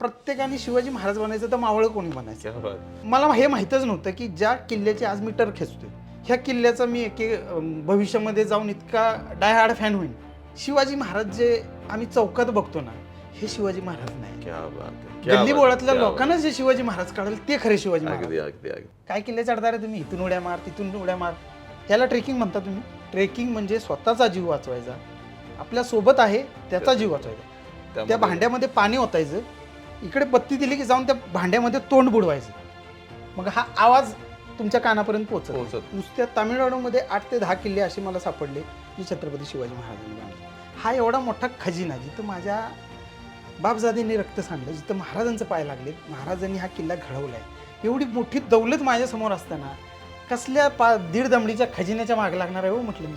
प्रत्येकाने शिवाजी महाराज बनायचं तर मावळ कोणी बनायचं? मला हे माहीतच नव्हतं की ज्या किल्ल्याचे आज मी टर खेचतोय. ह्या किल्ल्याचा मी एक भविष्यामध्ये जाऊन इतका डायहार्ड फॅन होईन. शिवाजी महाराज जे आम्ही चौकात बघतो ना हे शिवाजी महाराज नाही. गल्ली बोळातल्या लोकांना जे शिवाजी महाराज काढेल ते खरे शिवाजी. महाराज. काय किल्ले चढणार आहे तुम्ही? इथून उड्या मार तिथून उड्या मार. त्याला ट्रेकिंग म्हणता तुम्ही? ट्रेकिंग म्हणजे स्वतःचा जीव वाचवायचा. आपल्यासोबत आहे त्याचा जीव वाचवायचा. त्या भांड्यामध्ये पाणी ओतायचं इकडे बत्ती दिली की जाऊन त्या भांड्यामध्ये तोंड बुडवायचं. मग हा आवाज तुमच्या कानापर्यंत पोहोचत पोहोचत. नुसत्या तामिळनाडूमध्ये आठ ते दहा किल्ले असे मला सापडले जे छत्रपती शिवाजी महाराजांनी बांधले. हा एवढा मोठा खजिना जिथं माझ्या बापजादींनी रक्त सांडलं जिथं महाराजांचं पाय लागले महाराजांनी हा किल्ला घडवलाय. एवढी मोठी दौलत माझ्यासमोर असताना कसल्या पा दीड दमडीच्या खजिन्याच्या मागे लागणार आहे हो म्हटलं मी.